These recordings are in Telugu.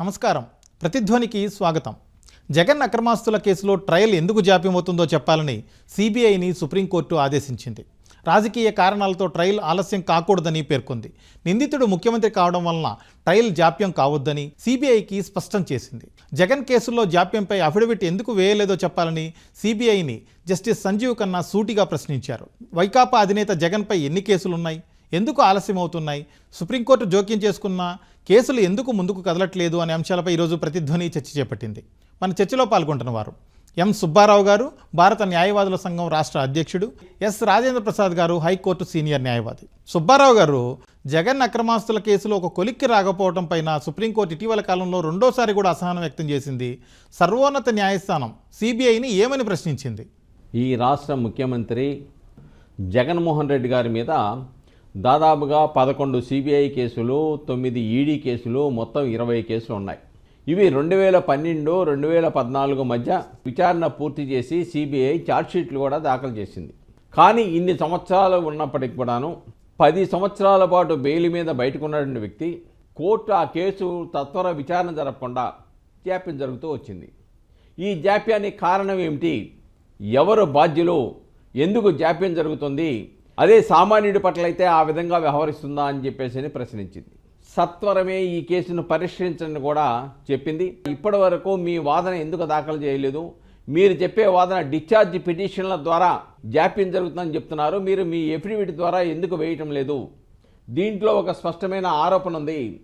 నమస్కారం. ప్రతిధ్వనికి స్వాగతం. జగన్ అక్రమాస్తుల కేసులో ట్రయల్ ఎందుకు జాప్యమవుతుందో చెప్పాలని సిబిఐని సుప్రీంకోర్టు ఆదేశించింది. రాజకీయ కారణాలతో ట్రయల్ ఆలస్యం కాకూడదని పేర్కొంది. నిందితుడు ముఖ్యమంత్రి కావడం వలన ట్రయల్ జాప్యం కావద్దని సిబిఐకి స్పష్టం చేసింది. జగన్ కేసుల్లో జాప్యంపై అఫిడవిట్ ఎందుకు వేయలేదో చెప్పాలని సిబిఐని జస్టిస్ సంజీవ్ ఖన్నా సూటిగా ప్రశ్నించారు. వైకాపా అధినేత జగన్పై ఎన్ని కేసులున్నాయి? ఎందుకు ఆలస్యం అవుతున్నాయి సుప్రీంకోర్టు జోక్యం చేసుకున్న కేసులు ఎందుకు ముందుకు కదలట్లేదు అనే అంశాలపై ఈరోజు ప్రతిధ్వని చర్చ చేపట్టింది. మన చర్చలో పాల్గొంటున్న వారు ఎం సుబ్బారావు గారు భారత న్యాయవాదుల సంఘం రాష్ట్ర అధ్యక్షుడు ఎస్ రాజేంద్ర ప్రసాద్ గారు హైకోర్టు సీనియర్ న్యాయవాది. సుబ్బారావు గారు జగన్ అక్రమాస్తుల కేసులో ఒక కొలిక్కి రాకపోవడం పైన సుప్రీంకోర్టు ఇటీవల కాలంలో రెండోసారి కూడా అసహనం వ్యక్తం చేసింది. సర్వోన్నత న్యాయస్థానం సిబిఐని ఏమని ప్రశ్నించింది? ఈ రాష్ట్ర ముఖ్యమంత్రి జగన్మోహన్ రెడ్డి గారి మీద దాదాపుగా పదకొండు సిబిఐ కేసులు తొమ్మిది ఈడీ కేసులు మొత్తం ఇరవై కేసులు ఉన్నాయి. ఇవి రెండు వేల పన్నెండు రెండు వేల పద్నాలుగు మధ్య విచారణ పూర్తి చేసి సిబిఐ ఛార్జ్షీట్లు కూడా దాఖలు చేసింది. కానీ ఇన్ని సంవత్సరాలు ఉన్నప్పటికి కూడాను పది సంవత్సరాల పాటు బెయిల్ మీద బయటకున్నటువంటి వ్యక్తి కోర్టు ఆ కేసు తత్వర విచారణ జరపకుండా జాప్యం జరుగుతూ వచ్చింది. ఈ జాప్యానికి కారణం ఏమిటి? ఎవరు బాధ్యులు? ఎందుకు జాప్యం జరుగుతుంది? అదే సామాన్యుడి పట్ల అయితే ఆ విధంగా వ్యవహరిస్తుందా అని చెప్పేసి ప్రశ్నించింది. సత్వరమే ఈ కేసును పరిష్కరించని కూడా చెప్పింది. ఇప్పటి వరకు మీ వాదన ఎందుకు దాఖలు చేయలేదు? మీరు చెప్పే వాదన డిశ్చార్జ్ పిటిషన్ల ద్వారా జాప్యం జరుగుతుందని చెప్తున్నారు. మీరు మీ ఎఫిడవిట్ ద్వారా ఎందుకు వేయటం లేదు? దీంట్లో ఒక స్పష్టమైన ఆరోపణ ఉంది.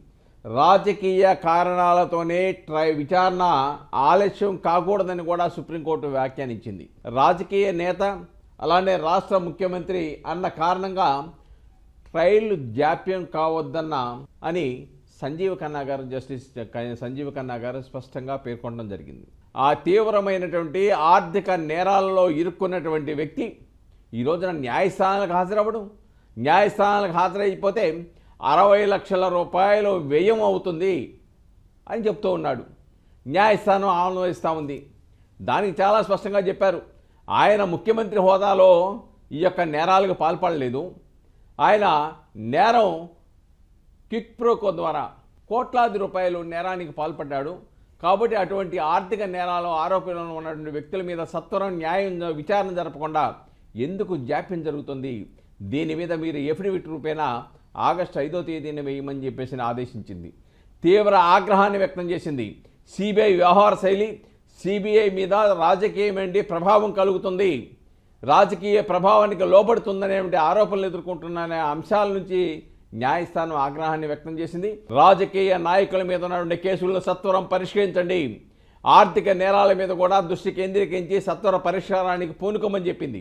రాజకీయ కారణాలతోనే ట్రై విచారణ ఆలస్యం కాకూడదని కూడా సుప్రీంకోర్టు వ్యాఖ్యానించింది. రాజకీయ నేత అలానే రాష్ట్ర ముఖ్యమంత్రి అన్న కారణంగా ట్రయల్ జాప్యం కావద్దన్న అని సంజీవ ఖన్నా గారు జస్టిస్ సంజీవ ఖన్నా గారు స్పష్టంగా పేర్కొనడం జరిగింది. ఆ తీవ్రమైనటువంటి ఆర్థిక నేరాలలో ఇరుక్కున్నటువంటి వ్యక్తి ఈ రోజున న్యాయస్థానాలకు హాజరవ్వడం. న్యాయస్థానాలకు హాజరైపోతే అరవై లక్షల రూపాయలు వ్యయం అవుతుంది అని చెప్తూ ఉన్నాడు. న్యాయస్థానం ఆలోచిస్తూ ఉంది. దానికి చాలా స్పష్టంగా చెప్పారు. ఆయన ముఖ్యమంత్రి హోదాలో ఈ యొక్క నేరాలకు పాల్పడలేదు. ఆయన నేరం కిక్ ప్రోకో ద్వారా కోట్లాది రూపాయలు నేరానికి పాల్పడ్డాడు. కాబట్టి అటువంటి ఆర్థిక నేరాలు ఆరోపణలు ఉన్నటువంటి వ్యక్తుల మీద సత్వరం న్యాయం విచారణ జరపకుండా ఎందుకు జాప్యం జరుగుతుంది? దీని మీద మీరు ఎఫిడవిట్ రూపేణా ఆగస్టు ఐదో తేదీన వేయమని చెప్పేసి ఆదేశించింది. తీవ్ర ఆగ్రహాన్ని వ్యక్తం చేసింది. సిబిఐ వ్యవహార శైలి సిబిఐ మీద రాజకీయమేంటి ప్రభావం కలుగుతుంది. రాజకీయ ప్రభావానికి లోబడుతుందనే ఆరోపణలు ఎదుర్కొంటున్న అంశాల నుంచి న్యాయస్థానం ఆగ్రహాన్ని వ్యక్తం చేసింది. రాజకీయ నాయకుల మీద ఉన్నటువంటి కేసులను సత్వరం పరిష్కరించండి. ఆర్థిక నేరాల మీద కూడా దృష్టి కేంద్రీకరించి సత్వర పరిష్కారానికి పూనుకోమని చెప్పింది.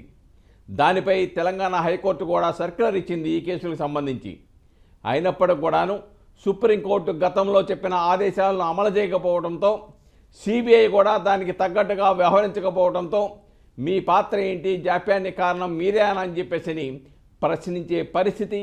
దానిపై తెలంగాణ హైకోర్టు కూడా సర్క్యులర్ ఇచ్చింది ఈ కేసులకు సంబంధించి. అయినప్పటికి కూడాను సుప్రీంకోర్టు గతంలో చెప్పిన ఆదేశాలను అమలు చేయకపోవడంతో సిబిఐ కూడా దానికి తగ్గట్టుగా వ్యవహరించకపోవడంతో మీ పాత్ర ఏంటి? జాప్యాన్ని కారణం మీరేనా అని చెప్పేసి ప్రశ్నించే పరిస్థితి.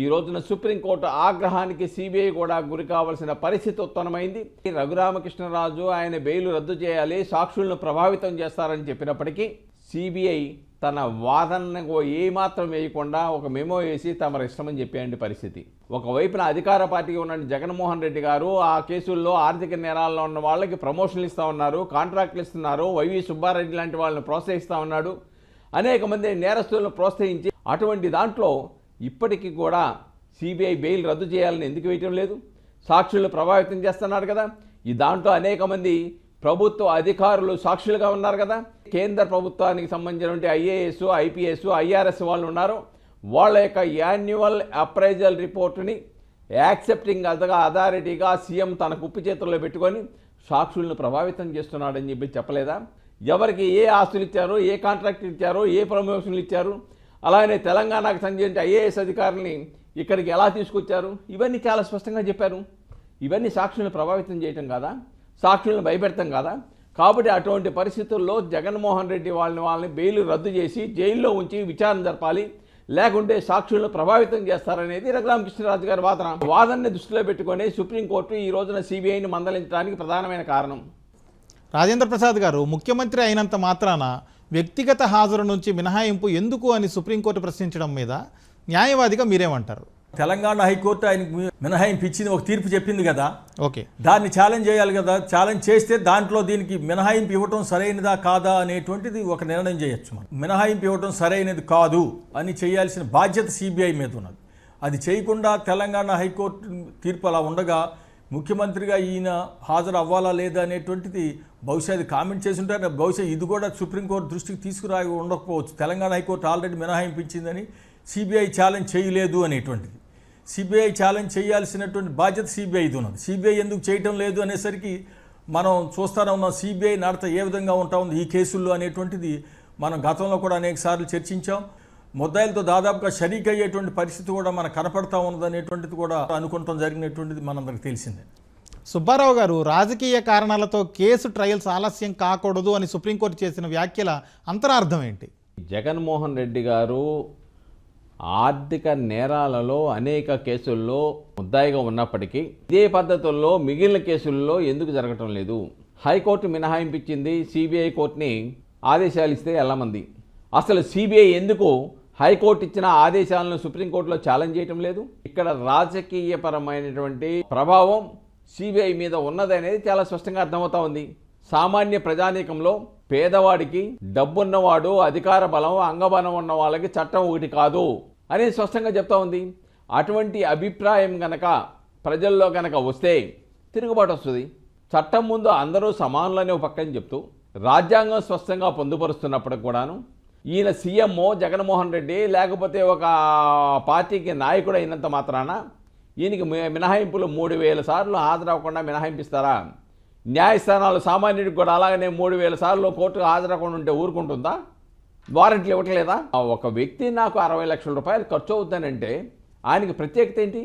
ఈ రోజున సుప్రీంకోర్టు ఆగ్రహానికి సిబిఐ కూడా గురి కావాల్సిన పరిస్థితి ఉత్పన్నమైంది రఘురామకృష్ణరాజు ఆయన బెయిల్ రద్దు చేయాలి సాక్షులను ప్రభావితం చేస్తారని చెప్పినప్పటికీ సిబిఐ తన వాదనకు ఏమాత్రం వేయకుండా ఒక మెమో వేసి తమ ఇష్టమని చెప్పేయండి పరిస్థితి. ఒకవైపున అధికార పార్టీకి ఉన్న జగన్మోహన్ రెడ్డి గారు ఆ కేసుల్లో ఆర్థిక నేరాల్లో ఉన్న వాళ్ళకి ప్రమోషన్లు ఇస్తూ ఉన్నారు కాంట్రాక్ట్లు ఇస్తున్నారు వైవి సుబ్బారెడ్డి లాంటి వాళ్ళని ప్రోత్సహిస్తూ ఉన్నాడు. అనేక మంది నేరస్తులను ప్రోత్సహించి అటువంటి దాంట్లో ఇప్పటికీ కూడా సిబిఐ బెయిల్ రద్దు చేయాలని ఎందుకు వేయటం లేదు? సాక్షులను ప్రభావితం చేస్తున్నారు కదా. ఈ దాంట్లో అనేక మంది ప్రభుత్వ అధికారులు సాక్షులుగా ఉన్నారు కదా. కేంద్ర ప్రభుత్వానికి సంబంధించినటువంటి ఐఏఎస్ ఐపీఎస్ ఐఆర్ఎస్ వాళ్ళు ఉన్నారు. వాళ్ళ యొక్క యాన్యువల్ అప్రైజల్ రిపోర్టుని యాక్సెప్టింగ్ అదగా అథారిటీగా సీఎం తన కుప్పి చేతుల్లో పెట్టుకొని సాక్షులను ప్రభావితం చేస్తున్నాడని చెప్పి చెప్పలేదా? ఎవరికి ఏ ఆస్తులు ఇచ్చారు ఏ కాంట్రాక్ట్ ఇచ్చారో ఏ ప్రమోషన్లు ఇచ్చారు? అలానే తెలంగాణకు సంబంధించిన ఐఏఎస్ అధికారుల్ని ఇక్కడికి ఎలా తీసుకొచ్చారు? ఇవన్నీ చాలా స్పష్టంగా చెప్పారు. ఇవన్నీ సాక్షులను ప్రభావితం చేయటం కాదా? సాక్షులను భయపెడతాం కదా? కాబట్టి అటువంటి పరిస్థితుల్లో జగన్మోహన్ రెడ్డి వాళ్ళని వాళ్ళని బెయిల్ రద్దు చేసి జైల్లో ఉంచి విచారణ జరపాలి. లేకుంటే సాక్షులను ప్రభావితం చేస్తారనేది రఘురామకృష్ణరాజు గారి వాదన. వాదనని దృష్టిలో పెట్టుకొని సుప్రీంకోర్టు ఈ రోజున సిబిఐని మందలించడానికి ప్రధానమైన కారణం. రాజేంద్ర ప్రసాద్ గారు ముఖ్యమంత్రి అయినంత మాత్రాన వ్యక్తిగత హాజరు నుంచి మినహాయింపు ఎందుకు అని సుప్రీంకోర్టు ప్రశ్నించడం మీద న్యాయవాదిగా మీరేమంటారు? తెలంగాణ హైకోర్టు ఆయనకు మి- మినహాయింపు ఇచ్చింది ఒక తీర్పు చెప్పింది కదా. ఓకే. దాన్ని ఛాలెంజ్ చేయాలి కదా. ఛాలెంజ్ చేస్తే దాంట్లో దీనికి మినహాయింపు ఇవ్వటం సరైనదా కాదా అనేటువంటిది ఒక నిర్ణయం చేయొచ్చు మనం. మినహాయింపు ఇవ్వటం సరైనది కాదు అని చేయాల్సిన బాధ్యత సిబిఐ మీద ఉన్నది. అది చేయకుండా తెలంగాణ హైకోర్టు తీర్పు అలా ఉండగా ముఖ్యమంత్రిగా ఈయన హాజరు అవ్వాలా లేదా అనేటువంటిది బహుశా అది కామెంట్ చేసి ఉంటారు బహుశా ఇది కూడా సుప్రీంకోర్టు దృష్టికి తీసుకురా ఉండకపోవచ్చు. తెలంగాణ హైకోర్టు ఆల్రెడీ మినహాయింపించిందని సిబిఐ ఛాలెంజ్ చేయలేదు అనేటువంటిది. సిబిఐ ఛాలెంజ్ చేయాల్సినటువంటి బాధ్యత సిబిఐది ఉన్నది. సిబిఐ ఎందుకు చేయటం లేదు అనేసరికి మనం చూస్తూనే ఉన్నాం సిబిఐ నడత ఏ విధంగా ఉంటా ఉంది ఈ కేసుల్లో అనేటువంటిది మనం గతంలో కూడా అనేక సార్లు చర్చించాం. ముద్దాయిలతో దాదాపుగా షరీక్ అయ్యేటువంటి పరిస్థితి కూడా మనకు కనపడతా ఉన్నది అనేటువంటిది కూడా అనుకుంటాం జరిగినటువంటిది మనందరికి తెలిసిందే. సుబ్బారావు గారు రాజకీయ కారణాలతో కేసు ట్రయల్స్ ఆలస్యం కాకూడదు అని సుప్రీంకోర్టు చేసిన వ్యాఖ్యల అంతరార్థం ఏంటి? జగన్మోహన్ రెడ్డి గారు ఆర్థిక నేరాలలో అనేక కేసుల్లో ముద్దాయిగా ఉన్నప్పటికీ ఇదే పద్ధతుల్లో మిగిలిన కేసుల్లో ఎందుకు జరగటం లేదు. హైకోర్టు మినహాయింపించింది సిబిఐ కోర్టుని ఆదేశాలు ఇస్తే ఎల్లమంది. అసలు సిబిఐ ఎందుకు హైకోర్టు ఇచ్చిన ఆదేశాలను సుప్రీంకోర్టులో ఛాలెంజ్ చేయటం లేదు? ఇక్కడ రాజకీయపరమైనటువంటి ప్రభావం సిబిఐ మీద ఉన్నదనేది చాలా స్పష్టంగా అర్థమవుతా ఉంది. సామాన్య ప్రజానీకంలో పేదవాడికి డబ్బున్నవాడు అధికార బలం అంగబలం ఉన్న వాళ్ళకి చట్టం ఒకటి కాదు అని స్పష్టంగా చెప్తా ఉంది. అటువంటి అభిప్రాయం గనక ప్రజల్లో గనక వస్తే తిరుగుబాటు వస్తుంది. చట్టం ముందు అందరూ సమానులనే ఒక పక్కన చెప్తూ రాజ్యాంగం స్పష్టంగా పొందుపరుస్తున్నప్పటికి కూడాను ఈయన సీఎంఓ జగన్మోహన్ రెడ్డి లేకపోతే ఒక పార్టీకి నాయకుడు అయినంత మాత్రాన ఈయనకి మినహాయింపులు మూడు వేల సార్లు హాజరవ్వకుండా మినహాయింపిస్తారా? న్యాయస్థానాలు సామాన్యుడికి కూడా అలాగనే మూడు వేల సార్లు కోర్టుకు హాజరవ్వకుండా ఉంటే ఊరుకుంటుందా? వారెంట్లు ఇవ్వట్లేదా? ఒక వ్యక్తి నాకు అరవై లక్షల రూపాయలు ఖర్చు అవుతానంటే ఆయనకి ప్రత్యేకత ఏంటి?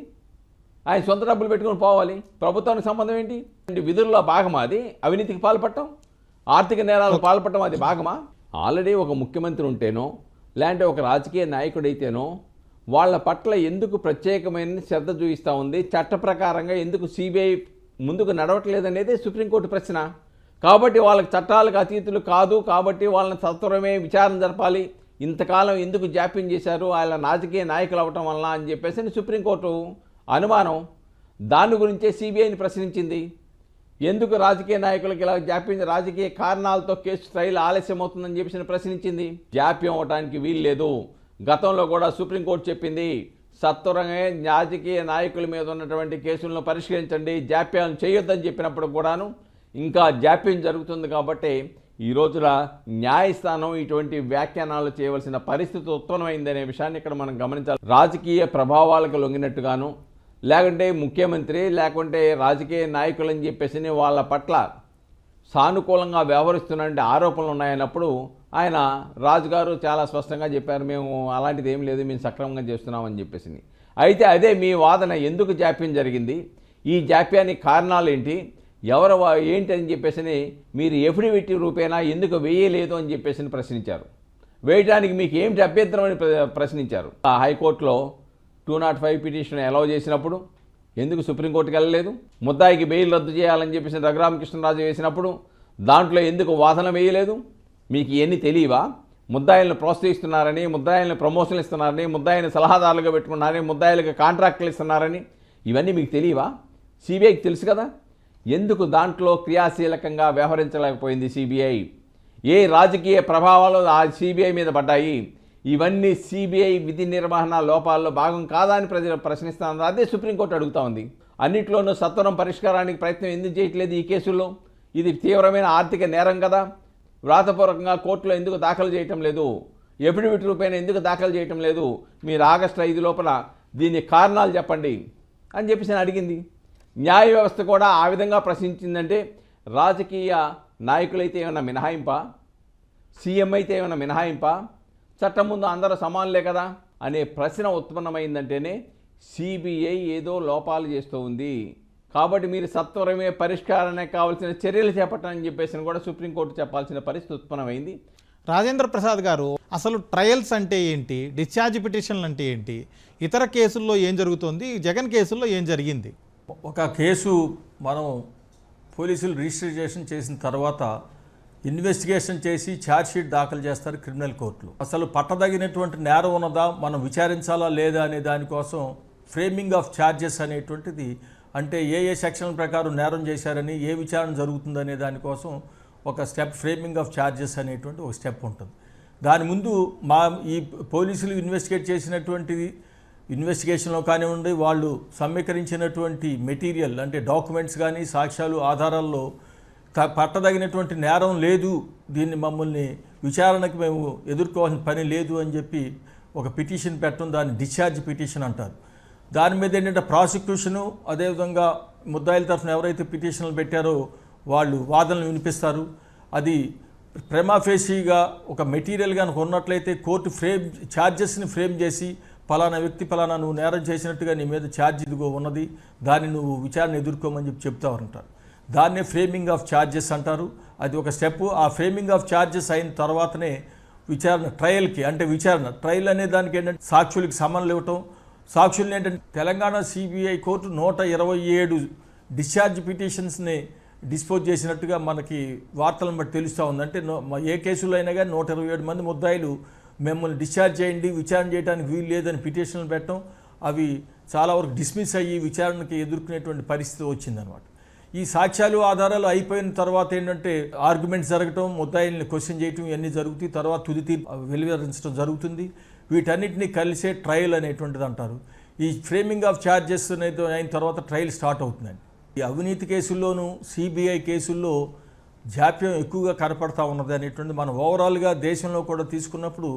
ఆయన సొంత డబ్బులు పెట్టుకొని పోవాలి. ప్రభుత్వానికి సంబంధం ఏంటి? అంటే విధుల్లో భాగమా అది? అవినీతికి పాల్పడటం? ఆర్థిక నేరాలకు పాల్పడటం అది భాగమా? ఆల్రెడీ ఒక ముఖ్యమంత్రి ఉంటేనో లేదంటే ఒక రాజకీయ నాయకుడైతేనో వాళ్ళ పట్ల ఎందుకు ప్రత్యేకమైన శ్రద్ధ చూపిస్తూ ఉంది? చట్ట ప్రకారంగా ఎందుకు సిబిఐ ముందుకు నడవట్లేదనేది సుప్రీంకోర్టు ప్రశ్న. కాబట్టి వాళ్ళకి చట్టాలకు అతీతులు కాదు కాబట్టి వాళ్ళని సత్వరమే విచారణ జరపాలి. ఇంతకాలం ఎందుకు జాప్యం చేశారు? వాళ్ళ రాజకీయ నాయకులు అవ్వటం వలన అని చెప్పేసి సుప్రీంకోర్టు అనుమానం. దాని గురించే సిబిఐని ప్రశ్నించింది. ఎందుకు రాజకీయ నాయకులకు ఇలా జాప్యం రాజకీయ కారణాలతో కేసు ట్రయల్ ఆలస్యం అవుతుందని చెప్పేసి ప్రశ్నించింది. జాప్యం అవడానికి వీలు లేదు గతంలో కూడా సుప్రీంకోర్టు చెప్పింది సత్వరంగా రాజకీయ నాయకుల మీద ఉన్నటువంటి కేసులను పరిష్కరించండి జాప్యం చేయొద్దని చెప్పినప్పుడు కూడాను ఇంకా జాప్యం జరుగుతుంది కాబట్టి ఈ రోజున న్యాయస్థానం ఇటువంటి వ్యాఖ్యానాలు చేయవలసిన పరిస్థితి ఉత్పన్నమైందనే విషయాన్ని ఇక్కడ మనం గమనించాలి. రాజకీయ ప్రభావాలకు లొంగినట్టుగాను లేకుంటే ముఖ్యమంత్రి లేకుంటే రాజకీయ నాయకులు అని చెప్పేసి వాళ్ళ పట్ల సానుకూలంగా వ్యవహరిస్తున్నటువంటి ఆరోపణలు ఉన్నాయన్నప్పుడు ఆయన రాజుగారు చాలా స్పష్టంగా చెప్పారు మేము అలాంటిది ఏం లేదు మేము సక్రమంగా చేస్తున్నామని చెప్పేసి. అయితే అదే మీ వాదన ఎందుకు జాప్యం జరిగింది? ఈ జాప్యానికి కారణాలు ఏంటి? ఎవరు ఏంటి అని చెప్పేసి మీరు ఎఫిడవిట్ రూపేణా ఎందుకు వేయలేదు అని చెప్పేసి ప్రశ్నించారు. వేయడానికి మీకు ఏమిటి అభ్యంతరం అని ప్ర- ప్రశ్నించారు. ఆ హైకోర్టులో two not five petition allow చేసినప్పుడు ఎందుకు సుప్రీంకోర్టుకి వెళ్ళలేదు? ముద్దాయికి బెయిల్ రద్దు చేయాలని చెప్పేసి రఘురామకృష్ణరాజు వేసినప్పుడు దాంట్లో ఎందుకు వాదన వేయలేదు? మీకు ఇవన్నీ తెలియవా? ముద్దాయిలను ప్రోత్సహిస్తున్నారని ముద్దాయిలను ప్రమోషన్లు ఇస్తున్నారని ముద్దాయిని సలహాదారులుగా పెట్టుకున్నారని ముద్దాయిలకు కాంట్రాక్టులు ఇస్తున్నారని ఇవన్నీ మీకు తెలియవా? సిబిఐకి తెలుసు కదా? ఎందుకు దాంట్లో క్రియాశీలకంగా వ్యవహరించలేకపోయింది సిబిఐ? ఏ రాజకీయ ప్రభావాలు ఆ సిబిఐ మీద పడ్డాయి? ఇవన్నీ సిబిఐ విధి నిర్వహణ లోపాల్లో భాగం కాదా అని ప్రజలు ప్రశ్నిస్తున్నారు. అదే సుప్రీంకోర్టు అడుగుతా ఉంది. అన్నిట్లోనూ సత్వరం పరిష్కారానికి ప్రయత్నం ఎందుకు చేయట్లేదు ఈ కేసుల్లో? ఇది తీవ్రమైన ఆర్థిక నేరం కదా. వ్రాతపూర్వకంగా కోర్టులో ఎందుకు దాఖలు చేయటం లేదు? ఎఫిడవిట్ రూపేణ ఎందుకు దాఖలు చేయటం లేదు? మీరు ఆగస్టు ఐదు లోపల దీని కారణాలు చెప్పండి అని చెప్పేసి నేను అడిగింది. న్యాయ వ్యవస్థ కూడా ఆ విధంగా ప్రశ్నించిందంటే రాజకీయ నాయకులైతే ఏమైనా మినహాయింపా? సీఎం అయితే ఏమైనా మినహాయింపా? చట్టం ముందు అందరూ సమానులే కదా అనే ప్రశ్న ఉత్పన్నమైందంటేనే సిబిఐ ఏదో లోపాలు చేస్తూ ఉంది కాబట్టి మీరు సత్వరమే పరిష్కారానికి కావాల్సిన చర్యలు చేపట్టని చెప్పేసి కూడా సుప్రీంకోర్టు చెప్పాల్సిన పరిస్థితి ఉత్పన్నమైంది. రాజేంద్ర ప్రసాద్ గారు అసలు ట్రయల్స్ అంటే ఏంటి? డిశ్చార్జ్ పిటిషన్లు అంటే ఏంటి? ఇతర కేసుల్లో ఏం జరుగుతోంది? జగన్ కేసుల్లో ఏం జరిగింది? ఒక కేసు మనం పోలీసులు రిజిస్ట్రేషన్ చేసిన తర్వాత ఇన్వెస్టిగేషన్ చేసి ఛార్జ్షీట్ దాఖలు చేస్తారు క్రిమినల్ కోర్టులో. అసలు పట్టదగినటువంటి నేరం ఉన్నదా? మనం విచారించాలా లేదా అనే దానికోసం ఫ్రేమింగ్ ఆఫ్ ఛార్జెస్ అనేటువంటిది అంటే ఏ ఏ సెక్షన్ ప్రకారం నేరం చేశారని ఏ విచారణ జరుగుతుందనే దానికోసం ఒక స్టెప్ ఫ్రేమింగ్ ఆఫ్ ఛార్జెస్ అనేటువంటి ఒక స్టెప్ ఉంటుంది. దాని ముందు మా ఈ పోలీసులు ఇన్వెస్టిగేట్ చేసినటువంటిది ఇన్వెస్టిగేషన్లో కానివ్వండి వాళ్ళు సమీకరించినటువంటి మెటీరియల్ అంటే డాక్యుమెంట్స్ కానీ సాక్ష్యాలు ఆధారాల్లో త- పట్టదగినటువంటి నేరం లేదు దీన్ని మమ్మల్ని విచారణకు మేము ఎదుర్కోవాల్సిన పని లేదు అని చెప్పి ఒక పిటిషన్ పెట్టడం దాన్ని డిశ్చార్జ్ పిటిషన్ అంటారు. దాని మీద ఏంటంటే ప్రాసిక్యూషను అదేవిధంగా ముద్దాయిల తరఫున ఎవరైతే పిటిషన్లు పెట్టారో వాళ్ళు వాదనలు వినిపిస్తారు. అది ప్రెమాఫేసీగా ఒక మెటీరియల్ కనుక ఉన్నట్లయితే కోర్టు ఫ్రేమ్ ఛార్జెస్ని ఫ్రేమ్ చేసి పలానా వ్యక్తి పలానా నువ్వు నేరం చేసినట్టుగా నీ మీద ఛార్జ్ ఇదిగో ఉన్నది దాన్ని నువ్వు విచారణ ఎదుర్కోమని చెప్పి చెప్తారంటారు దాన్నే ఫ్రేమింగ్ ఆఫ్ ఛార్జెస్ అంటారు. అది ఒక స్టెప్. ఆ ఫ్రేమింగ్ ఆఫ్ ఛార్జెస్ అయిన తర్వాతనే విచారణ ట్రయల్కి అంటే విచారణ ట్రయల్ అనే దానికి ఏంటంటే సాక్షులకి సమన్లు ఇవ్వటం సాక్షులు ఏంటంటే తెలంగాణ సిబిఐ కోర్టు నూట ఇరవై ఏడు డిశ్చార్జ్ పిటిషన్స్ని డిస్పోజ్ చేసినట్టుగా మనకి వార్తలను బట్టి తెలుస్తూ ఉందంటే ఏ కేసులో అయినా కానీ నూట ఇరవై ఏడు మంది ముద్దాయిలు మిమ్మల్ని డిశ్చార్జ్ చేయండి విచారణ చేయడానికి వీలు లేదని పిటిషన్లు పెట్టడం అవి చాలా వరకు డిస్మిస్ అయ్యి విచారణకి ఎదుర్కొనేటువంటి పరిస్థితి వచ్చిందనమాట. ఈ సాక్ష్యాలు ఆధారాలు అయిపోయిన తర్వాత ఏంటంటే ఆర్గ్యుమెంట్స్ జరగటం ముద్దాయిల్ని క్వశ్చన్ చేయటం ఇవన్నీ జరుగుతాయి. తర్వాత తుది తీర్పు వెలువరించడం జరుగుతుంది. వీటన్నిటినీ కలిసే ట్రయల్ అనేటువంటిది అంటారు. ఈ ఫ్రేమింగ్ ఆఫ్ ఛార్జెస్ అనేది అయిన తర్వాత ట్రయల్ స్టార్ట్ అవుతుందండి. ఈ అవినీతి కేసుల్లోనూ సిబిఐ కేసుల్లో జాప్యం ఎక్కువగా కనపడతా ఉన్నది అనేటువంటి మనం ఓవరాల్గా దేశంలో కూడా తీసుకున్నప్పుడు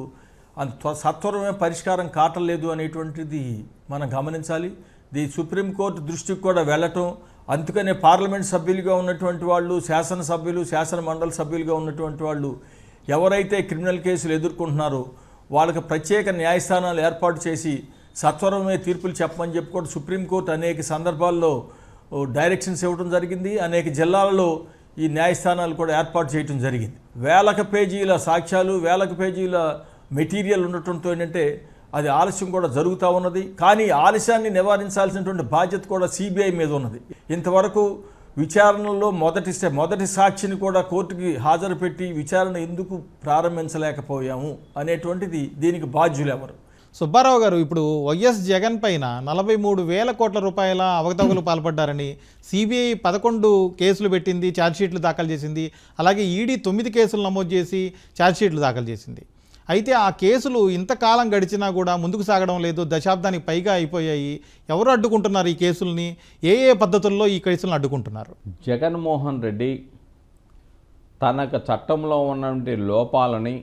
అంత సత్వరమే పరిష్కారం కాటలేదు అనేటువంటిది మనం గమనించాలి. ది సుప్రీంకోర్టు దృష్టికి కూడా వెళ్ళటం అందుకనే పార్లమెంట్ సభ్యులుగా ఉన్నటువంటి వాళ్ళు శాసనసభ్యులు శాసన మండలి సభ్యులుగా ఉన్నటువంటి వాళ్ళు ఎవరైతే క్రిమినల్ కేసులు ఎదుర్కొంటున్నారో వాళ్ళకి ప్రత్యేక న్యాయస్థానాలు ఏర్పాటు చేసి సత్వరమే తీర్పులు చెప్పమని చెప్పి కూడా సుప్రీంకోర్టు అనేక సందర్భాల్లో డైరెక్షన్స్ ఇవ్వడం జరిగింది. అనేక జిల్లాలలో ఈ న్యాయస్థానాలు కూడా ఏర్పాటు చేయడం జరిగింది. వేలకు పేజీల సాక్ష్యాలు వేలకు పేజీల మెటీరియల్ ఉండటంతో ఏంటంటే అది ఆలస్యం కూడా జరుగుతూ ఉన్నది. కానీ ఆలస్యాన్ని నివారించాల్సినటువంటి బాధ్యత కూడా సిబిఐ మీద ఉన్నది. ఇంతవరకు విచారణలో మొదటి స్టెప్ మొదటి సాక్షిని కూడా కోర్టుకి హాజరు పెట్టి విచారణ ఎందుకు ప్రారంభించలేకపోయాము అనేటువంటిది దీనికి బాధ్యులెవరు? సుబ్బారావు గారు ఇప్పుడు వైఎస్ జగన్ పైన నలభై మూడు వేల కోట్ల రూపాయల అవకతవకలు పాల్పడ్డారని సిబిఐ పదకొండు కేసులు పెట్టింది ఛార్జ్షీట్లు దాఖలు చేసింది అలాగే ఈడీ తొమ్మిది కేసులు నమోదు చేసి ఛార్జ్షీట్లు దాఖలు చేసింది. అయితే ఆ కేసులు ఇంతకాలం గడిచినా కూడా ముందుకు సాగడం లేదు దశాబ్దానికి పైగా అయిపోయాయి. ఎవరు అడ్డుకుంటున్నారు ఈ కేసుల్ని? ఏ ఏ పద్ధతుల్లో ఈ కేసులను అడ్డుకుంటున్నారు? జగన్మోహన్ రెడ్డి తనకు చట్టంలో ఉన్నటువంటి లోపాలని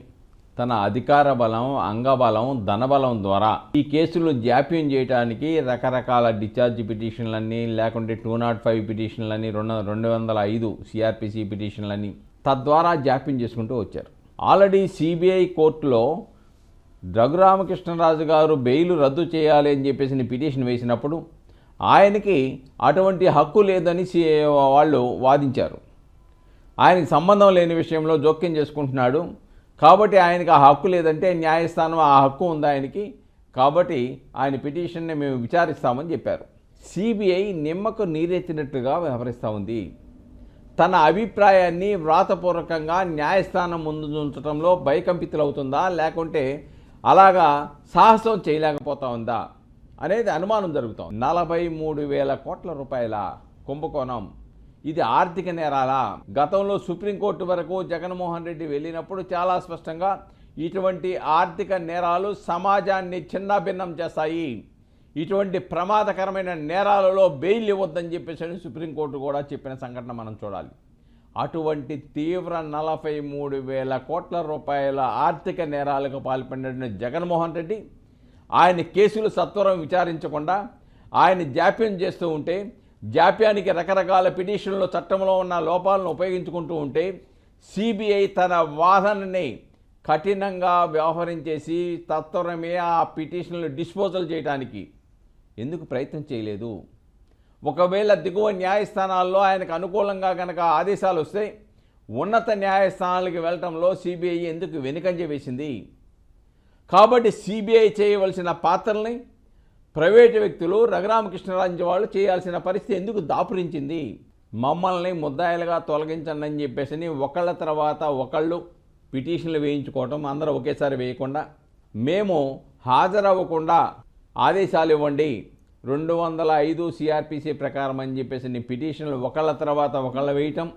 తన అధికార బలం అంగబలం ధనబలం ద్వారా ఈ కేసులు జాప్యం చేయడానికి రకరకాల డిశ్చార్జ్ పిటిషన్లన్నీ లేకుంటే టూ నాట్ ఫైవ్ పిటిషన్లని రెండు రెండు వందల ఐదు సిఆర్పిసి పిటిషన్లని తద్వారా జాప్యం చేసుకుంటూ వచ్చారు. ఆల్రెడీ సిబిఐ కోర్టులో రఘురామకృష్ణరాజు గారు బెయిల్ రద్దు చేయాలి అని చెప్పేసి పిటిషన్ వేసినప్పుడు ఆయనకి అటువంటి హక్కు లేదని సి వాళ్ళు వాదించారు. ఆయనకి సంబంధం లేని విషయంలో జోక్యం చేసుకుంటున్నాడు. కాబట్టి ఆయనకి ఆ హక్కు లేదంటే న్యాయస్థానం ఆ హక్కు ఉంది ఆయనకి. కాబట్టి ఆయన పిటిషన్ని మేము విచారిస్తామని చెప్పారు. సిబిఐ నిమ్మకు నీరెత్తినట్టుగా వ్యవహరిస్తూ ఉంది. తన అభిప్రాయాన్ని వ్రాతపూర్వకంగా న్యాయస్థానం ముందు ఉంచడంలో భయకంపితులవుతుందా? లేకుంటే అలాగా సాహసం చేయలేకపోతా ఉందా? అనేది అనుమానం జరుగుతాం నలభై మూడు వేల కోట్ల రూపాయల కుంభకోణం. ఇది ఆర్థిక నేరాలా? గతంలో సుప్రీంకోర్టు వరకు జగన్మోహన్ రెడ్డి వెళ్ళినప్పుడు చాలా స్పష్టంగా ఇటువంటి ఆర్థిక నేరాలు సమాజాన్ని చిన్నాభిన్నం చేస్తాయి ఇటువంటి ప్రమాదకరమైన నేరాలలో బెయిల్ ఇవ్వద్దని చెప్పేసి సుప్రీంకోర్టు కూడా చెప్పిన సంఘటన మనం చూడాలి. అటువంటి తీవ్ర నలభై మూడు వేల కోట్ల రూపాయల ఆర్థిక నేరాలకు పాల్పడిన జగన్మోహన్ రెడ్డి ఆయన కేసులు సత్వరం విచారించకుండా ఆయన జాప్యం చేస్తూ ఉంటే జాప్యానికి రకరకాల పిటిషన్లు చట్టంలో ఉన్న లోపాలను ఉపయోగించుకుంటూ ఉంటే సిబిఐ తన వాదనని కఠినంగా వ్యవహరించేసి తత్వరమే ఆ పిటిషన్లు డిస్పోజల్ చేయడానికి ఎందుకు ప్రయత్నం చేయలేదు? ఒకవేళ దిగువ న్యాయస్థానాల్లో ఆయనకు అనుకూలంగా కనుక ఆదేశాలు వస్తే ఉన్నత న్యాయస్థానాలకు వెళ్ళటంలో సిబిఐ ఎందుకు వెనుకంజ వేసింది? కాబట్టి సిబిఐ చేయవలసిన పాత్రల్ని ప్రైవేటు వ్యక్తులు రఘురామకృష్ణరాజు వాళ్ళు చేయాల్సిన పరిస్థితి ఎందుకు దాపురించింది? మమ్మల్ని ముద్దాయిలుగా తొలగించండి అని చెప్పేసి ఒకళ్ళ తర్వాత ఒకళ్ళు పిటిషన్లు వేయించుకోవటం అందరూ ఒకేసారి వేయకుండా మేము హాజరవ్వకుండా ఆదేశాలు ఇవ్వండి. రెండు వందల ఐదు సిఆర్పిసి ప్రకారం అని చెప్పేసి నీ పిటిషన్లు ఒకళ్ళ తర్వాత ఒకళ్ళ వేయటం.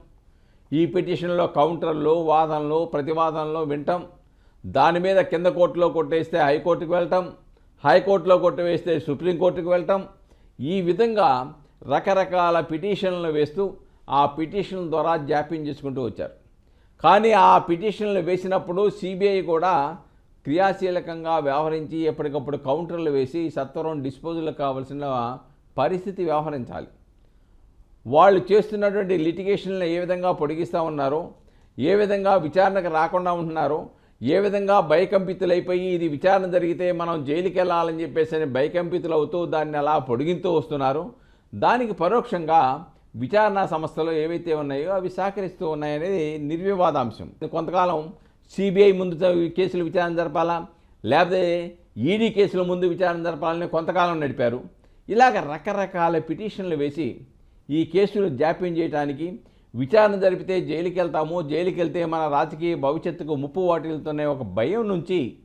ఈ పిటిషన్లో కౌంటర్లు వాదనలు ప్రతివాదనలు వింటం దాని మీద కింద కోర్టులో కొట్టేస్తే హైకోర్టుకు వెళ్ళటం. హైకోర్టులో కొట్టివేస్తే సుప్రీంకోర్టుకు వెళ్ళటం. ఈ విధంగా రకరకాల పిటిషన్లు వేస్తూ ఆ పిటిషన్ ద్వారా జాప్యం చేసుకుంటూ వచ్చారు. కానీ ఆ పిటిషన్లు వేసినప్పుడు సిబిఐ కూడా క్రియాశీలకంగా వ్యవహరించి ఎప్పటికప్పుడు కౌంటర్లు వేసి సత్వరం డిస్పోజల్ కావాల్సిన పరిస్థితి వ్యవహరించాలి. వాళ్ళు చేస్తున్నటువంటి లిటిగేషన్లు ఏ విధంగా పొడిగిస్తూ ఉన్నారో ఏ విధంగా విచారణకు రాకుండా ఉంటున్నారో ఏ విధంగా భయకంపితులైపోయి ఇది విచారణ జరిగితే మనం జైలుకి వెళ్ళాలని చెప్పేసి అని భయకంపితులు అవుతూ దాన్ని అలా పొడిగింతూ వస్తున్నారు దానికి పరోక్షంగా విచారణ సంస్థలు ఏవైతే ఉన్నాయో అవి సహకరిస్తూ ఉన్నాయనేది నిర్వివాదాంశం. కొంతకాలం సిబిఐ ముందు చ- కేసులు విచారణ జరపాలా? లేకపోతే ఈడీ కేసుల ముందు విచారణ జరపాలని కొంతకాలం నడిపారు. ఇలాగ రకరకాల పిటిషన్లు వేసి ఈ కేసులు జాప్యం చేయడానికి విచారణ జరిపితే జైలుకి వెళ్తాము జైలుకి వెళ్తే మన రాజకీయ భవిష్యత్తుకు ముప్పు వాటిల్తోనే ఒక భయం నుంచి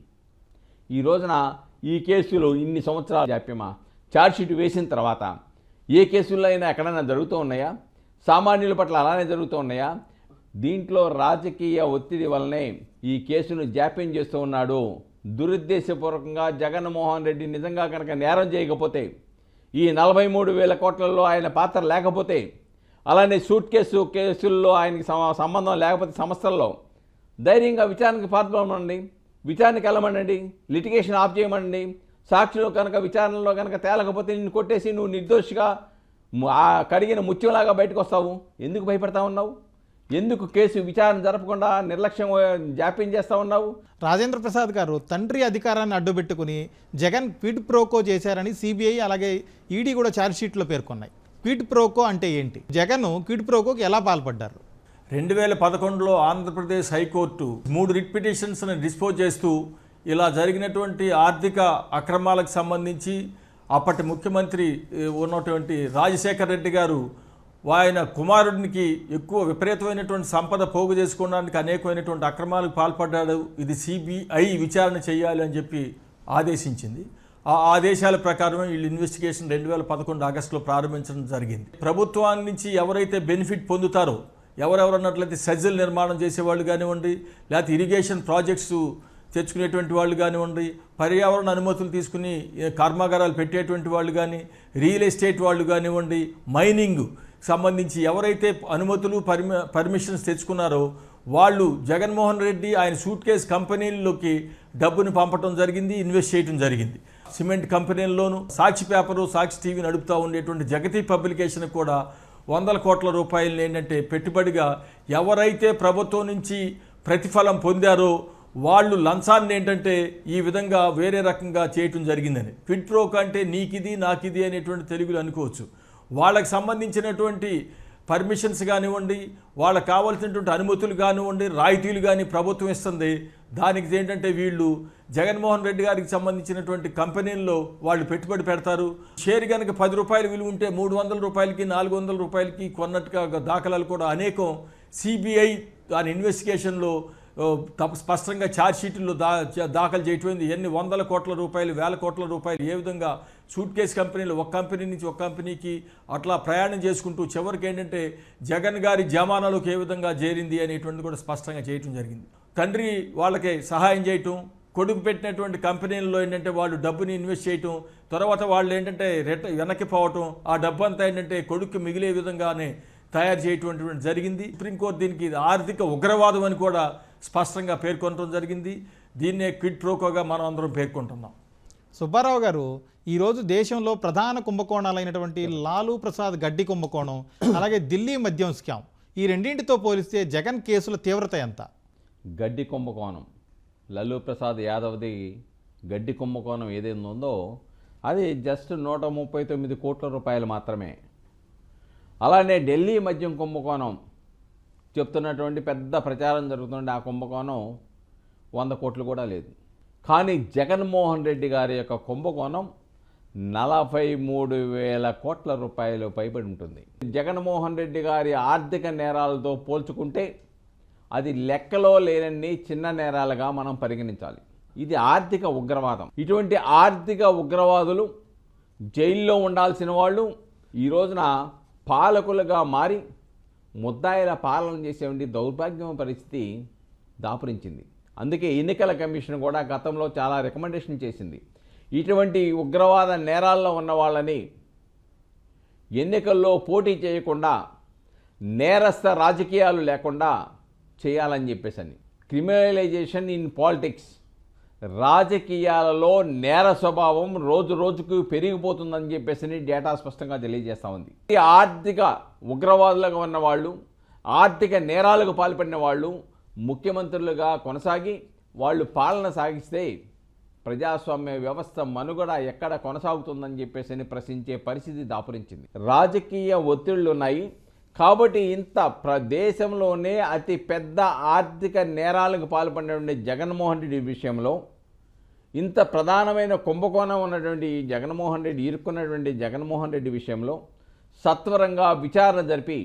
ఈ రోజున ఈ కేసులు ఇన్ని సంవత్సరాల జాప్యమా? ఛార్జ్షీట్ వేసిన తర్వాత ఏ కేసుల్లో అయినా ఎక్కడైనా జరుగుతూ ఉన్నాయా? సామాన్యుల పట్ల అలానే జరుగుతూ ఉన్నాయా? దీంట్లో రాజకీయ ఒత్తిడి వల్లనే ఈ కేసును జాప్యం చేస్తూ ఉన్నాడు. దురుద్దేశపూర్వకంగా జగన్మోహన్ రెడ్డి నిజంగా కనుక నేరం చేయకపోతే ఈ నలభై మూడు వేల కోట్లలో ఆయన పాత్ర లేకపోతే అలానే సూట్ కేసు కేసుల్లో ఆయనకి సంబంధం లేకపోతే సంస్థల్లో ధైర్యంగా విచారణకు పాల్గొనమండి విచారణకి వెళ్ళమనండి లిటిగేషన్ ఆఫ్ చేయమనండి సాక్షులు కనుక విచారణలో కనుక తేలకపోతే నిన్ను కొట్టేసి నువ్వు నిర్దోషిగా కడిగిన ముత్యంలాగా బయటకు వస్తావు. ఎందుకు భయపడతా ఉన్నావు? ఎందుకు కేసు విచారణ జరపకుండా నిర్లక్ష్యం జాప్యం చేస్తూ ఉన్నావు? రాజేంద్ర ప్రసాద్ గారు తండ్రి అధికారాన్ని అడ్డుపెట్టుకుని జగన్ క్విడ్ ప్రోకో చేశారని సిబిఐ అలాగే ఈడీ కూడా ఛార్జ్షీట్లో పేర్కొన్నాయి. క్విడ్ ప్రోకో అంటే ఏంటి? జగన్ క్విడ్ ప్రోకోకి ఎలా పాల్పడ్డారు? రెండు వేల పదకొండులో ఆంధ్రప్రదేశ్ హైకోర్టు మూడు రిట్ పిటిషన్స్ని డిస్పోజ్ చేస్తూ ఇలా జరిగినటువంటి ఆర్థిక అక్రమాలకు సంబంధించి అప్పటి ముఖ్యమంత్రి ఉన్నటువంటి రాజశేఖర్ రెడ్డి గారు ఆయన కుమారుడికి ఎక్కువ విపరీతమైనటువంటి సంపద పోగు చేసుకోవడానికి అనేకమైనటువంటి అక్రమాలకు పాల్పడ్డాడు. ఇది సిబిఐ విచారణ చేయాలి అని చెప్పి ఆదేశించింది. ఆ ఆదేశాల ప్రకారం వీళ్ళు ఇన్వెస్టిగేషన్ రెండు వేల పదకొండు ఆగస్టులో ప్రారంభించడం జరిగింది. ప్రభుత్వాన్ని నుంచి ఎవరైతే బెనిఫిట్ పొందుతారో ఎవరెవరు అన్నట్లయితే సజ్జలు నిర్మాణం చేసేవాళ్ళు కానివ్వండి లేకపోతే ఇరిగేషన్ ప్రాజెక్ట్స్ తెచ్చుకునేటువంటి వాళ్ళు కానివ్వండి పర్యావరణ అనుమతులు తీసుకుని కర్మాగారాలు పెట్టేటువంటి వాళ్ళు కానీ రియల్ ఎస్టేట్ వాళ్ళు కానివ్వండి మైనింగ్ సంబంధించి ఎవరైతే అనుమతులు పర్మి పర్మిషన్స్ తెచ్చుకున్నారో వాళ్ళు జగన్మోహన్ రెడ్డి ఆయన సూట్ కేస్ కంపెనీల్లోకి డబ్బును పంపడం జరిగింది ఇన్వెస్ట్ చేయడం జరిగింది. సిమెంట్ కంపెనీల్లోనూ సాక్షి పేపరు సాక్షి టీవీ నడుపుతూ ఉండేటువంటి జగతి పబ్లికేషన్ కూడా వందల కోట్ల రూపాయలు ఏంటంటే పెట్టుబడిగా ఎవరైతే ప్రభుత్వం నుంచి ప్రతిఫలం పొందారో వాళ్ళు లంచాన్ని ఏంటంటే ఈ విధంగా వేరే రకంగా చేయటం జరిగిందని. క్విడ్ ప్రోక్ అంటే నీకిది నాకిది అనేటువంటి తెలుగులో అనుకోవచ్చు. వాళ్ళకి సంబంధించినటువంటి పర్మిషన్స్ కానివ్వండి వాళ్ళకి కావాల్సినటువంటి అనుమతులు కానివ్వండి రాయితీలు కానీ ప్రభుత్వం ఇస్తుంది. దానికి ఏంటంటే వీళ్ళు జగన్మోహన్ రెడ్డి గారికి సంబంధించినటువంటి కంపెనీల్లో వాళ్ళు పెట్టుబడి పెడతారు. షేర్ కనుక పది రూపాయలు విలువ ఉంటే మూడు వందల రూపాయలకి నాలుగు వందల రూపాయలకి కొన్నట్టుగా దాఖలాలు కూడా అనేకం. సిబిఐ దాని ఇన్వెస్టిగేషన్లో తప్ప స్పష్టంగా ఛార్జ్షీట్లో దా దాఖలు చేయటమైంది. ఎన్ని వందల కోట్ల రూపాయలు వేల కోట్ల రూపాయలు ఏ విధంగా సూట్ కేస్ కంపెనీలు ఒక కంపెనీ నుంచి ఒక కంపెనీకి అట్లా ప్రయాణం చేసుకుంటూ చివరికి ఏంటంటే జగన్ గారి జమానాలోకి ఏ విధంగా చేరింది అనేటువంటిది కూడా స్పష్టంగా చేయటం జరిగింది. తండ్రి వాళ్ళకి సహాయం చేయటం కొడుకు పెట్టినటువంటి కంపెనీల్లో ఏంటంటే వాళ్ళు డబ్బుని ఇన్వెస్ట్ చేయటం తర్వాత వాళ్ళు ఏంటంటే రెట వెనక్కి పోవటం ఆ డబ్బు అంతా ఏంటంటే కొడుకు మిగిలే విధంగానే తయారు చేయటువంటి జరిగింది. సుప్రీంకోర్టు దీనికి ఆర్థిక ఉగ్రవాదం అని కూడా స్పష్టంగా పేర్కొనడం జరిగింది. దీన్నే క్విడ్ ప్రోకోగా మనం అందరం పేర్కొంటున్నాం. సుబ్బారావు గారు ఈరోజు దేశంలో ప్రధాన కుంభకోణాలైనటువంటి లాలూ ప్రసాద్ గడ్డి కుంభకోణం అలాగే ఢిల్లీ మద్యం స్కామ్ ఈ రెండింటితో పోలిస్తే జగన్ కేసుల తీవ్రత ఎంత? గడ్డి కుంభకోణం. లల్లు ప్రసాద్ యాదవ్ది గడ్డి కుంభకోణం ఏదైతే ఉందో అది జస్ట్ నూట ముప్పై తొమ్మిది కోట్ల రూపాయలు మాత్రమే. అలానే ఢిల్లీ మద్యం కుంభకోణం చెప్తున్నటువంటి పెద్ద ప్రచారం జరుగుతుండే ఆ కుంభకోణం వంద కోట్లు కూడా లేదు. కానీ జగన్మోహన్ రెడ్డి గారి యొక్క కుంభకోణం నలభై మూడు వేల కోట్ల రూపాయలు పైబడి ఉంటుంది. జగన్మోహన్ రెడ్డి గారి ఆర్థిక నేరాలతో పోల్చుకుంటే అది లెక్కలో లేనన్ని చిన్న నేరాలుగా మనం పరిగణించాలి. ఇది ఆర్థిక ఉగ్రవాదం. ఇటువంటి ఆర్థిక ఉగ్రవాదులు జైల్లో ఉండాల్సిన వాళ్ళు ఈ రోజున పాలకులుగా మారి ముద్దాయిల పాలన చేసేవంటి దౌర్భాగ్యం పరిస్థితి దాపురించింది. అందుకే ఎన్నికల కమిషన్ కూడా గతంలో చాలా రికమెండేషన్ చేసింది. ఇటువంటి ఉగ్రవాద నేరాల్లో ఉన్న వాళ్ళని ఎన్నికల్లో పోటీ చేయకుండా నేరస్థ రాజకీయాలు లేకుండా చేయాలని చెప్పేసని. Criminalisation in politics. రాజకీయాలలో నేర స్వభావం రోజు రోజుకు పెరిగిపోతుందని చెప్పేసి డేటా స్పష్టంగా తెలియజేస్తూ ఉంది. ఆర్థిక ఉగ్రవాదులుగా ఉన్న వాళ్ళు ఆర్థిక నేరాలకు పాల్పడిన వాళ్ళు ముఖ్యమంత్రులుగా కొనసాగి వాళ్ళు పాలన సాగిస్తే ప్రజాస్వామ్య వ్యవస్థ మనుగడ ఎక్కడ కొనసాగుతుందని చెప్పేసి ప్రశ్నించే పరిస్థితి దాపురించింది. రాజకీయ ఒత్తిళ్ళు ఉన్నాయి. కాబట్టి ఇంత ప్రదేశంలోనే అతి పెద్ద ఆర్థిక నేరాలకు పాల్పడినటువంటి జగన్మోహన్ రెడ్డి విషయంలో ఇంత ప్రధానమైన కుంభకోణం ఉన్నటువంటి జగన్మోహన్ రెడ్డి ఇరుక్కున్నటువంటి జగన్మోహన్ రెడ్డి విషయంలో సత్వరంగా విచారణ జరిపి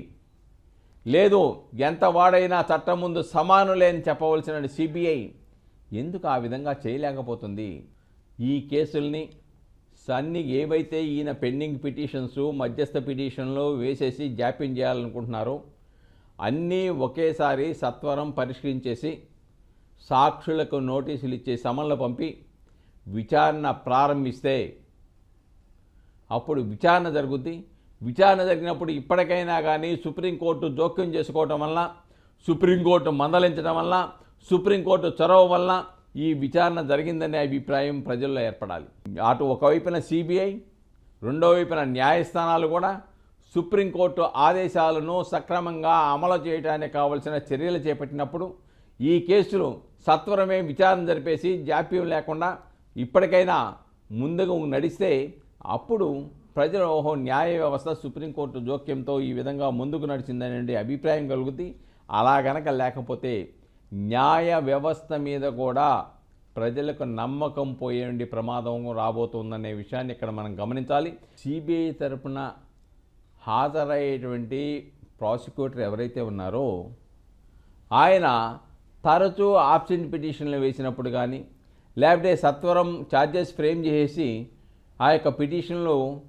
లేదు ఎంత వాడైనా చట్టం ముందు సమానులే అని చెప్పవలసిన సిబిఐ ఎందుకు ఆ విధంగా చేయలేకపోతుంది? ఈ కేసుల్ని సన్ని ఏవైతే ఈయన పెండింగ్ పిటిషన్స్ మధ్యస్థ పిటిషన్లు వేసేసి జాప్యం చేయాలనుకుంటున్నారో అన్నీ ఒకేసారి సత్వరం పరిష్కరించేసి సాక్షులకు నోటీసులు ఇచ్చే సమన్లు పంపి విచారణ ప్రారంభిస్తే అప్పుడు విచారణ జరుగుద్ది. విచారణ జరిగినప్పుడు ఇప్పటికైనా కానీ సుప్రీంకోర్టు జోక్యం చేసుకోవటం వల్ల సుప్రీంకోర్టు మందలించడం వల్ల సుప్రీంకోర్టు చొరవ వల్ల ఈ విచారణ జరిగిందనే అభిప్రాయం ప్రజల్లో ఏర్పడాలి. అటు ఒకవైపున సిబిఐ రెండో వైపున న్యాయస్థానాలు కూడా సుప్రీంకోర్టు ఆదేశాలను సక్రమంగా అమలు చేయడానికి కావలసిన చర్యలు చేపట్టినప్పుడు ఈ కేసులు సత్వరమే విచారణ జరిపేసి జాప్యం లేకుండా ఇప్పటికైనా ముందుకు నడిస్తే అప్పుడు ప్రజల ఓహో న్యాయ వ్యవస్థ సుప్రీంకోర్టు జోక్యంతో ఈ విధంగా ముందుకు నడిచిందనే అభిప్రాయం కలుగుతుంది అలా గనక లేకపోతే న్యాయ వ్యవస్థ మీద కూడా ప్రజలకు నమ్మకం పోయే ప్రమాదం రాబోతుందనే విషయాన్ని ఇక్కడ మనం గమనించాలి. సిబిఐ తరపున హాజరయ్యేటువంటి ప్రాసిక్యూటర్ ఎవరైతే ఉన్నారో ఆయన తరచూ ఆబ్సెంట్ పిటిషన్లు వేసినప్పుడు కానీ లేకపోతే సత్వరం ఛార్జెస్ ఫ్రేమ్ చేసి ఆ యొక్క పిటిషన్లు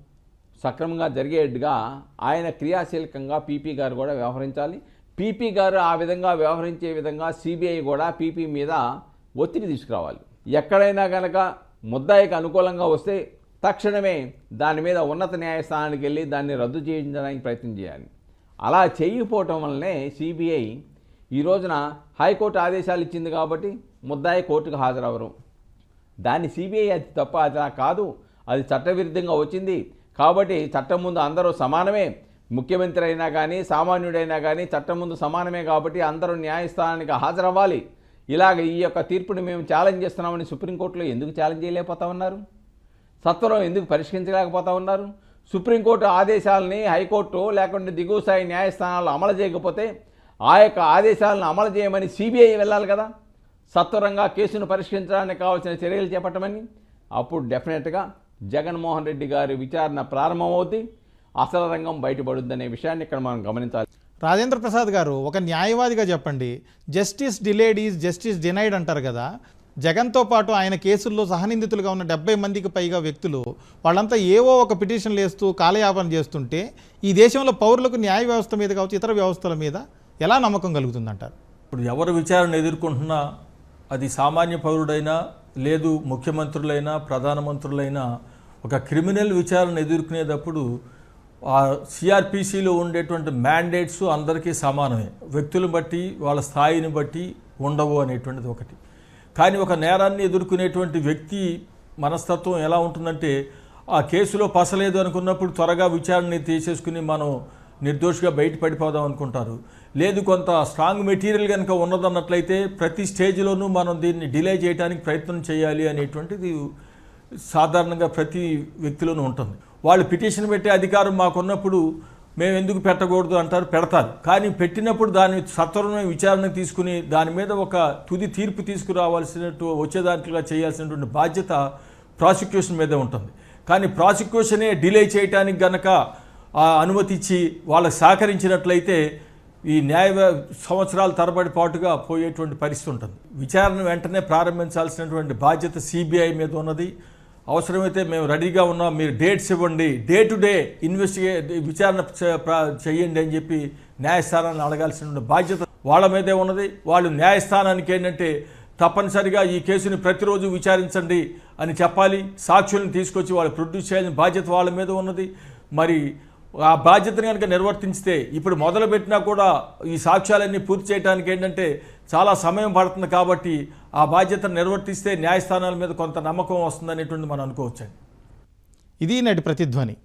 సక్రమంగా జరిగేట్టుగా ఆయన క్రియాశీలకంగా పీపీ గారు కూడా వ్యవహరించాలి. పీపీ గారు ఆ విధంగా వ్యవహరించే విధంగా సిబిఐ కూడా పీపీ మీద ఒత్తిడి తీసుకురావాలి. ఎక్కడైనా కనుక ముద్దాయికి అనుకూలంగా వస్తే తక్షణమే దాని మీద ఉన్నత న్యాయస్థానానికి వెళ్ళి దాన్ని రద్దు చేయించడానికి ప్రయత్నం చేయాలి. అలా చేయకపోవటం వల్లనే సిబిఐ ఈ రోజున హైకోర్టు ఆదేశాలు ఇచ్చింది కాబట్టి ముద్దాయి కోర్టుకు హాజరవరు దాన్ని సిబిఐ అది తప్ప అది అలా కాదు. అది చట్టవిరుద్ధంగా వచ్చింది. కాబట్టి చట్టం ముందు అందరూ సమానమే. ముఖ్యమంత్రి అయినా కానీ సామాన్యుడైనా కానీ చట్టం ముందు సమానమే కాబట్టి అందరూ న్యాయస్థానానికి హాజరవ్వాలి. ఇలాగ ఈ యొక్క తీర్పుని మేము ఛాలెంజ్ చేస్తున్నామని సుప్రీంకోర్టులో ఎందుకు ఛాలెంజ్ చేయలేకపోతా ఉన్నారు? సత్వరం ఎందుకు పరిష్కరించలేకపోతా ఉన్నారు? సుప్రీంకోర్టు ఆదేశాలని హైకోర్టు లేకుంటే దిగువ స్థాయి న్యాయస్థానాలు అమలు చేయకపోతే ఆ యొక్క ఆదేశాలను అమలు చేయమని సిబిఐ వెళ్ళాలి కదా? సత్వరంగా కేసును పరిష్కరించడానికి కావాల్సిన చర్యలు చేపట్టమని? అప్పుడు డెఫినెట్గా జగన్మోహన్ రెడ్డి గారి విచారణ ప్రారంభమవుతుంది అసలు రంగం బయటపడుద్దనే విషయాన్ని ఇక్కడ మనం గమనించాలి. రాజేంద్ర ప్రసాద్ గారు ఒక న్యాయవాదిగా చెప్పండి. Justice delayed is justice denied అంటారు కదా. జగన్తో పాటు ఆయన కేసుల్లో సహనిందితులుగా ఉన్న డెబ్బై మందికి పైగా వ్యక్తులు వాళ్ళంతా ఏవో ఒక పిటిషన్లు వేస్తూ కాలయాపన చేస్తుంటే ఈ దేశంలో పౌరులకు న్యాయ వ్యవస్థ మీద కావచ్చు ఇతర వ్యవస్థల మీద ఎలా నమ్మకం కలుగుతుందంటారు? ఇప్పుడు ఎవరు విచారణ ఎదుర్కొంటున్నా అది సామాన్య పౌరుడైనా లేదు ముఖ్యమంత్రులైనా ప్రధానమంత్రులైనా ఒక క్రిమినల్ విచారణ ఎదుర్కొనేటప్పుడు సిఆర్పిసిలో ఉండేటువంటి మ్యాండేట్స్ అందరికీ సమానమే. వ్యక్తులను బట్టి వాళ్ళ స్థాయిని బట్టి ఉండవు అనేటువంటిది ఒకటి. కానీ ఒక నేరాన్ని ఎదుర్కొనేటువంటి వ్యక్తి మనస్తత్వం ఎలా ఉంటుందంటే ఆ కేసులో పసలేదు అనుకున్నప్పుడు త్వరగా విచారణని తీసేసుకుని మనం నిర్దోషిగా బయటపడిపోదాం అనుకుంటారు. లేదు కొంత స్ట్రాంగ్ మెటీరియల్ కనుక ఉన్నదన్నట్లయితే ప్రతి స్టేజ్లోనూ మనం దీన్ని డిలే చేయడానికి ప్రయత్నం చేయాలి అనేటువంటిది సాధారణంగా ప్రతి వ్యక్తిలోనూ ఉంటుంది. వాళ్ళు పిటిషన్ పెట్టే అధికారం మాకున్నప్పుడు మేము ఎందుకు పెట్టకూడదు అంటారు పెడతారు. కానీ పెట్టినప్పుడు దాన్ని సత్వరమైన విచారణ తీసుకుని దాని మీద ఒక తుది తీర్పు తీసుకురావాల్సినట్టు వచ్చేదాంట్లుగా చేయాల్సినటువంటి బాధ్యత ప్రాసిక్యూషన్ మీద ఉంటుంది. కానీ ప్రాసిక్యూషనే డిలే చేయడానికి గనక అనుమతిచ్చి అనుమతి ఇచ్చి సహకరించినట్లయితే ఈ న్యాయ సంవత్సరాల తరబడి పాటుగా పోయేటువంటి పరిస్థితి ఉంటుంది. విచారణ వెంటనే ప్రారంభించాల్సినటువంటి బాధ్యత సిబిఐ మీద ఉన్నది. అవసరమైతే మేము రెడీగా ఉన్నాం. మీరు డేట్స్ ఇవ్వండి. డే టు డే ఇన్వెస్టిగే విచారణ చేయండి అని చెప్పి న్యాయస్థానాన్ని అడగాల్సిన బాధ్యత వాళ్ళ మీదే ఉన్నది. వాళ్ళు న్యాయస్థానానికి ఏంటంటే తప్పనిసరిగా ఈ కేసుని ప్రతిరోజు విచారించండి అని చెప్పాలి. సాక్షులను తీసుకొచ్చి వాళ్ళు ప్రొడ్యూస్ చేయాల్సిన బాధ్యత వాళ్ళ మీద ఉన్నది. మరి ఆ బాధ్యతను కనుక నిర్వర్తించితే ఇప్పుడు మొదలుపెట్టినా కూడా ఈ సాక్ష్యాలన్నీ పూర్తి చేయడానికి ఏంటంటే చాలా సమయం పడుతుంది కాబట్టి ఆ బాధ్యతను నిర్వర్తిస్తే న్యాయస్థానాల మీద కొంత నమ్మకం వస్తుందనేటువంటి మనం అనుకోవచ్చండి. ఇది నేటి ప్రతిధ్వని.